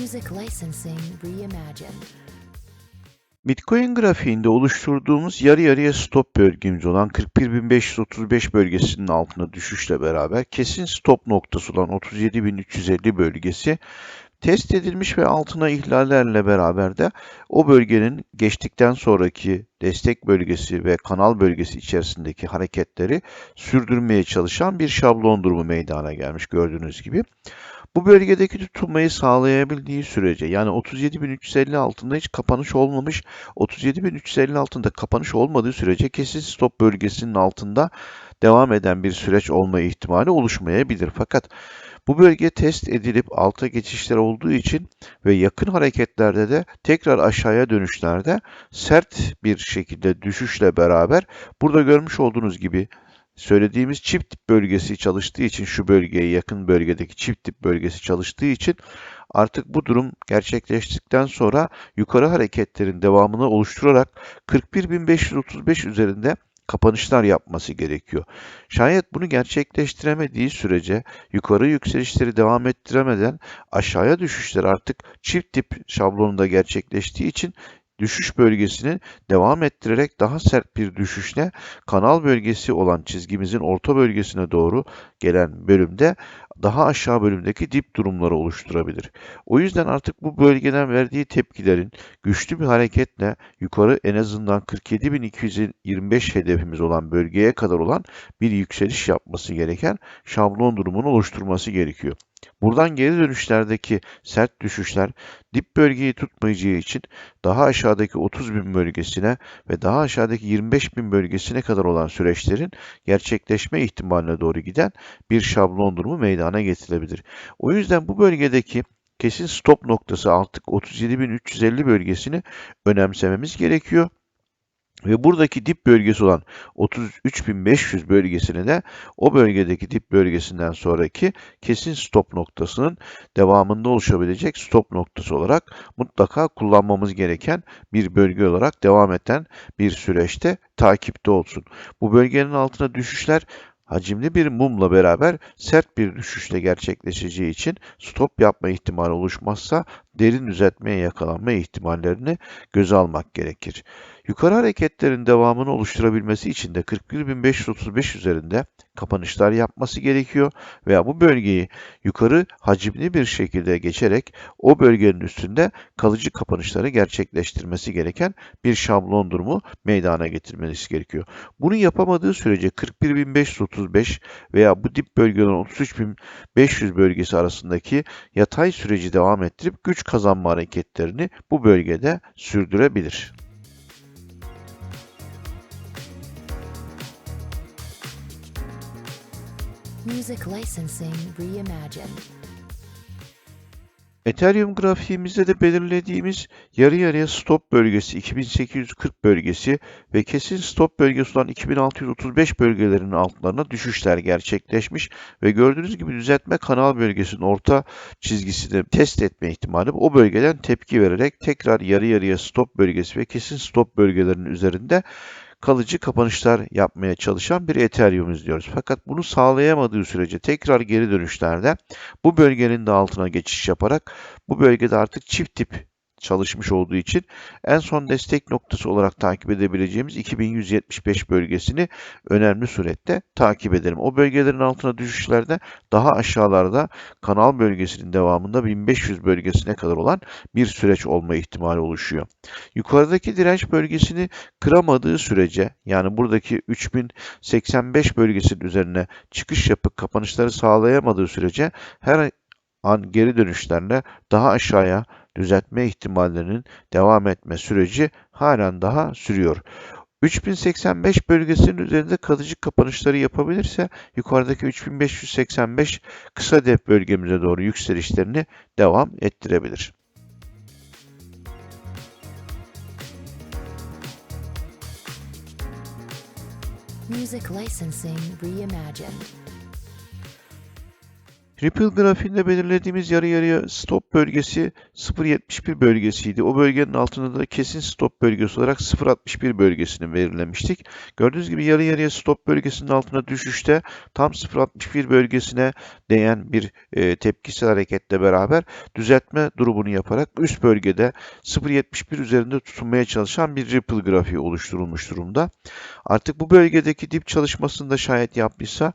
Music licensing reimagined. Bitcoin grafiğinde oluşturduğumuz yarı yarıya stop bölgemiz olan 41.535 bölgesinin altına düşüşle beraber kesin stop noktası olan 37.350 bölgesi test edilmiş ve altına ihlallerle beraber de o bölgenin geçtikten sonraki destek bölgesi ve kanal bölgesi içerisindeki hareketleri sürdürmeye çalışan bir şablon durumu meydana gelmiş gördüğünüz gibi. Bu bölgedeki tutunmayı sağlayabildiği sürece yani 37.350 altında hiç kapanış olmamış, 37.350 altında kapanış olmadığı sürece kesin stop bölgesinin altında devam eden bir süreç olma ihtimali oluşmayabilir. Fakat bu bölge test edilip alta geçişler olduğu için ve yakın hareketlerde de tekrar aşağıya dönüşlerde sert bir şekilde düşüşle beraber burada görmüş olduğunuz gibi söylediğimiz çift dip bölgesi çalıştığı için şu bölgeye yakın bölgedeki çift dip bölgesi çalıştığı için artık bu durum gerçekleştikten sonra yukarı hareketlerin devamını oluşturarak 41.535 üzerinde kapanışlar yapması gerekiyor. Şayet bunu gerçekleştiremediği sürece yukarı yükselişleri devam ettiremeden aşağıya düşüşler artık çift tip şablonunda gerçekleştiği için düşüş bölgesini devam ettirerek daha sert bir düşüşle kanal bölgesi olan çizgimizin orta bölgesine doğru gelen bölümde daha aşağı bölümdeki dip durumları oluşturabilir. O yüzden artık bu bölgeden verdiği tepkilerin güçlü bir hareketle yukarı en azından 47.225 hedefimiz olan bölgeye kadar olan bir yükseliş yapması gereken şablon durumunu oluşturması gerekiyor. Buradan geri dönüşlerdeki sert düşüşler dip bölgeyi tutmayacağı için daha aşağıdaki 30.000 bölgesine ve daha aşağıdaki 25.000 bölgesine kadar olan süreçlerin gerçekleşme ihtimaline doğru giden bir şablon durumu meydana getirebilir. O yüzden bu bölgedeki kesin stop noktası artık 37.350 bölgesini önemsememiz gerekiyor. Ve buradaki dip bölgesi olan 33.500 bölgesini de o bölgedeki dip bölgesinden sonraki kesin stop noktasının devamında oluşabilecek stop noktası olarak mutlaka kullanmamız gereken bir bölge olarak devam eden bir süreçte takipte olsun. Bu bölgenin altına düşüşler hacimli bir mumla beraber sert bir düşüşle gerçekleşeceği için stop yapma ihtimali oluşmazsa derin düzeltmeye yakalanma ihtimallerini göze almak gerekir. Yukarı hareketlerin devamını oluşturabilmesi için de 41.535 üzerinde kapanışlar yapması gerekiyor veya bu bölgeyi yukarı hacimli bir şekilde geçerek o bölgenin üstünde kalıcı kapanışları gerçekleştirmesi gereken bir şablon durumu meydana getirmesi gerekiyor. Bunu yapamadığı sürece 41.535 veya bu dip bölgeden 33.500 bölgesi arasındaki yatay süreci devam ettirip güç kazanma hareketlerini bu bölgede sürdürebilir. Music licensing reimagined. Ethereum grafiğimizde de belirlediğimiz yarı yarıya stop bölgesi 2840 bölgesi ve kesin stop bölgesi olan 2635 bölgelerinin altlarına düşüşler gerçekleşmiş ve gördüğünüz gibi düzeltme kanal bölgesinin orta çizgisini test etme ihtimali o bölgeden tepki vererek tekrar yarı yarıya stop bölgesi ve kesin stop bölgelerinin üzerinde kalıcı kapanışlar yapmaya çalışan bir Ethereum izliyoruz. Fakat bunu sağlayamadığı sürece tekrar geri dönüşlerde bu bölgenin de altına geçiş yaparak bu bölgede artık çift tip çalışmış olduğu için en son destek noktası olarak takip edebileceğimiz 2175 bölgesini önemli surette takip edelim. O bölgelerin altına düşüşlerde daha aşağılarda kanal bölgesinin devamında 1500 bölgesine kadar olan bir süreç olma ihtimali oluşuyor. Yukarıdaki direnç bölgesini kıramadığı sürece yani buradaki 3085 bölgesinin üzerine çıkış yapıp kapanışları sağlayamadığı sürece her an geri dönüşlerle daha aşağıya düzeltme ihtimallerinin devam etme süreci halen daha sürüyor. 3085 bölgesinin üzerinde kalıcı kapanışları yapabilirse yukarıdaki 3585 kısa dep bölgemize doğru yükselişlerini devam ettirebilir. Music licensing reimagined. Ripple grafiğinde belirlediğimiz yarı yarıya stop bölgesi 0.71 bölgesiydi. O bölgenin altında da kesin stop bölgesi olarak 0.61 bölgesini belirlemiştik. Gördüğünüz gibi yarı yarıya stop bölgesinin altına düşüşte tam 0.61 bölgesine değen bir e, tepkisel hareketle beraber düzeltme durumunu yaparak üst bölgede 0.71 üzerinde tutunmaya çalışan bir Ripple grafiği oluşturulmuş durumda. Artık bu bölgedeki dip çalışmasını da şayet yapmışsa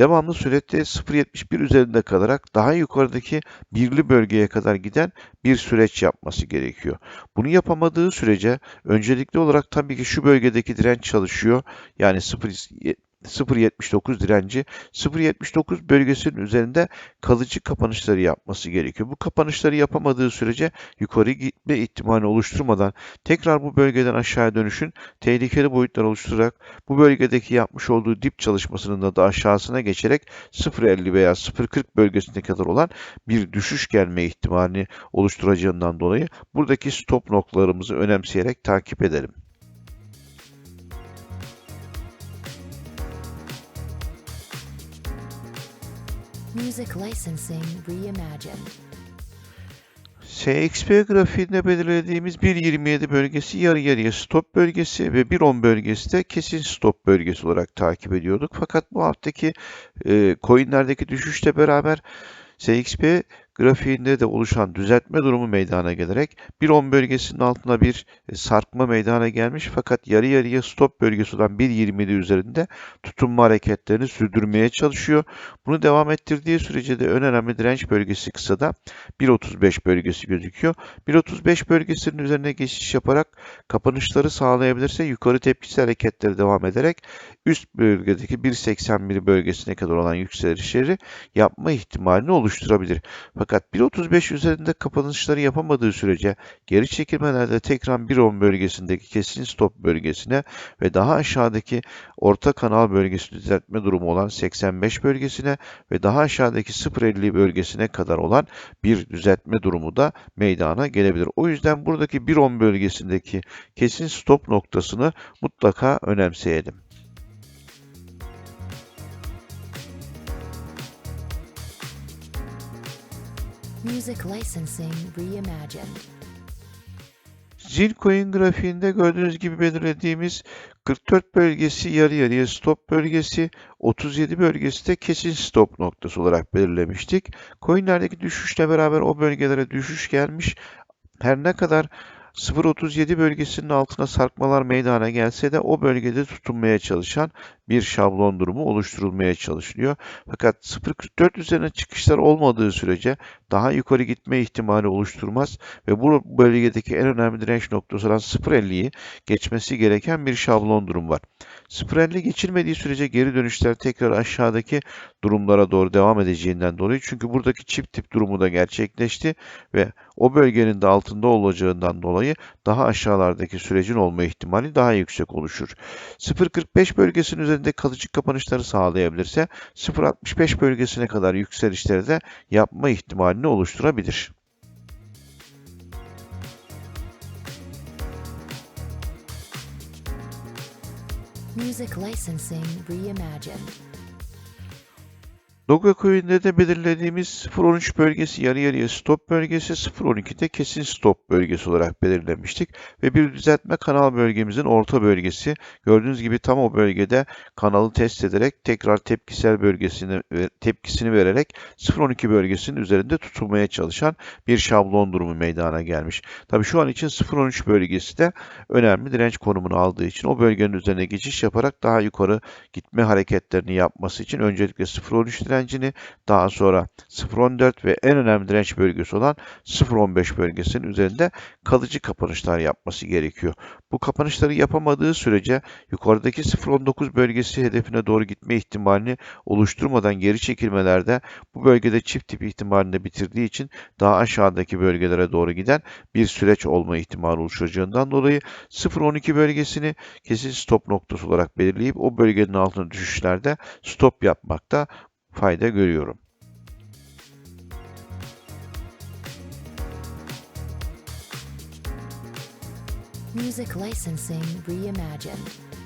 devamlı surette 0.71 üzerinde kalarak daha yukarıdaki birli bölgeye kadar giden bir süreç yapması gerekiyor. Bunu yapamadığı sürece öncelikli olarak tabii ki şu bölgedeki direnç çalışıyor. Yani 0 0.79 direnci 0.79 bölgesinin üzerinde kalıcı kapanışları yapması gerekiyor. Bu kapanışları yapamadığı sürece yukarı gitme ihtimali oluşturmadan tekrar bu bölgeden aşağıya dönüşün tehlikeli boyutlar oluşturarak bu bölgedeki yapmış olduğu dip çalışmasının da, da aşağısına geçerek 0.50 veya 0.40 bölgesine kadar olan bir düşüş gelme ihtimalini oluşturacağından dolayı buradaki stop noktalarımızı önemseyerek takip edelim. Music licensing reimagined. SXP grafiğinde belirlediğimiz 1.27 bölgesi yarı yarıya stop bölgesi ve 1.10 bölgesi de kesin stop bölgesi olarak takip ediyorduk. Fakat bu haftaki e, coinlerdeki düşüşle beraber SXP grafiğinde de oluşan düzeltme durumu meydana gelerek 1.10 bölgesinin altına bir e, sarkma meydana gelmiş fakat yarı yarıya stop bölgesi olan 1.27 üzerinde tutunma hareketlerini sürdürmeye çalışıyor. Bunu devam ettirdiği sürece de en önemli direnç bölgesi kısada 1.35 bölgesi gözüküyor. 1.35 bölgesinin üzerine geçiş yaparak kapanışları sağlayabilirse yukarı tepkisi hareketleri devam ederek üst bölgedeki 1.81 bölgesine kadar olan yükselişleri yapma ihtimalini oluşturabilir. Fakat 1.35 üzerinde kapanışları yapamadığı sürece geri çekilmelerde tekrar 1.10 bölgesindeki kesin stop bölgesine ve daha aşağıdaki orta kanal bölgesi düzeltme durumu olan 85 bölgesine ve daha aşağıdaki 0.50 bölgesine kadar olan bir düzeltme durumu da meydana gelebilir. O yüzden buradaki 1.10 bölgesindeki kesin stop noktasını mutlaka önemseyelim. Music licensing reimagined. Zilcoin grafiğinde gördüğünüz gibi belirlediğimiz 44 bölgesi yarı yarıya stop bölgesi, 37 bölgesi de kesin stop noktası olarak belirlemiştik. Coinlerdeki düşüşle beraber o bölgelere düşüş gelmiş. Her ne kadar 0.37 bölgesinin altına sarkmalar meydana gelse de o bölgede tutunmaya çalışan bir şablon durumu oluşturulmaya çalışılıyor. Fakat 0.44 üzerine çıkışlar olmadığı sürece daha yukarı gitme ihtimali oluşturmaz ve bu bölgedeki en önemli direnç noktası olan 0.50'yi geçmesi gereken bir şablon durum var. 0.50 geçilmediği sürece geri dönüşler tekrar aşağıdaki durumlara doğru devam edeceğinden dolayı çünkü buradaki çift tip durumu da gerçekleşti ve o bölgenin de altında olacağından dolayı daha aşağılardaki sürecin olma ihtimali daha yüksek oluşur. 0.45 bölgesinin üzerinde kalıcı kapanışları sağlayabilirse 0.65 bölgesine kadar yükselişleri de yapma ihtimalini oluşturabilir. Music licensing reimagined. Dogecoin'de de belirlediğimiz 0.13 bölgesi yarı yarıya stop bölgesi, 0.12'de kesin stop bölgesi olarak belirlemiştik. Ve bir düzeltme kanal bölgemizin orta bölgesi. Gördüğünüz gibi tam o bölgede kanalı test ederek tekrar tepkisel bölgesini tepkisini vererek 0.12 bölgesinin üzerinde tutulmaya çalışan bir şablon durumu meydana gelmiş. Tabii şu an için 0.13 bölgesi de önemli direnç konumunu aldığı için o bölgenin üzerine geçiş yaparak daha yukarı gitme hareketlerini yapması için öncelikle 0.13 direnç direncini daha sonra 0.14 ve en önemli direnç bölgesi olan 0.15 bölgesinin üzerinde kalıcı kapanışlar yapması gerekiyor. Bu kapanışları yapamadığı sürece yukarıdaki 0.19 bölgesi hedefine doğru gitme ihtimalini oluşturmadan geri çekilmelerde bu bölgede çift tip ihtimalini bitirdiği için daha aşağıdaki bölgelere doğru giden bir süreç olma ihtimali oluşacağından dolayı 0.12 bölgesini kesin stop noktası olarak belirleyip o bölgenin altına düşüşlerde stop yapmakta fayda görüyorum. Music licensing reimagined.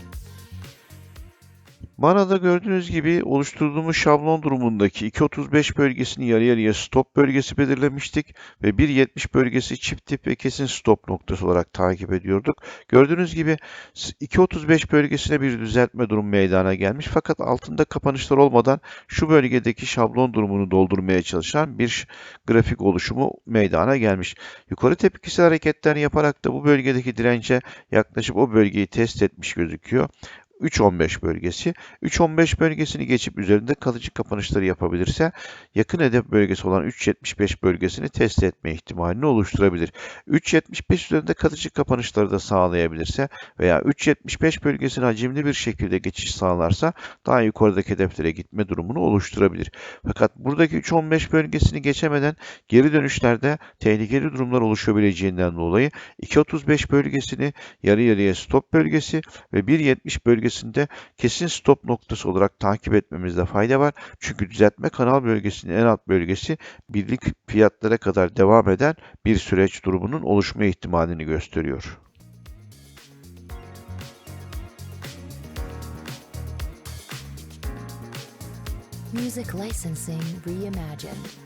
Bana da gördüğünüz gibi oluşturduğumuz şablon durumundaki 2.35 bölgesini yarı yarıya stop bölgesi belirlemiştik ve 1.70 bölgesi çift tip ve kesin stop noktası olarak takip ediyorduk. Gördüğünüz gibi 2.35 bölgesine bir düzeltme durum meydana gelmiş fakat altında kapanışlar olmadan şu bölgedeki şablon durumunu doldurmaya çalışan bir grafik oluşumu meydana gelmiş. Yukarı tepkisel hareketler yaparak da bu bölgedeki dirence yaklaşıp o bölgeyi test etmiş gözüküyor. 3.15 bölgesi. 3.15 bölgesini geçip üzerinde kalıcı kapanışları yapabilirse yakın hedef bölgesi olan 3.75 bölgesini test etme ihtimalini oluşturabilir. 3.75 üzerinde kalıcı kapanışları da sağlayabilirse veya 3.75 bölgesine hacimli bir şekilde geçiş sağlarsa daha yukarıdaki hedeflere gitme durumunu oluşturabilir. Fakat buradaki 3.15 bölgesini geçemeden geri dönüşlerde tehlikeli durumlar oluşabileceğinden dolayı 2.35 bölgesini yarı yarıya stop bölgesi ve 1.70 bölgesinde kesin stop noktası olarak takip etmemizde fayda var. Çünkü düzeltme kanal bölgesinin en alt bölgesi birlik fiyatlara kadar devam eden bir süreç durumunun oluşma ihtimalini gösteriyor. Music licensing reimagined.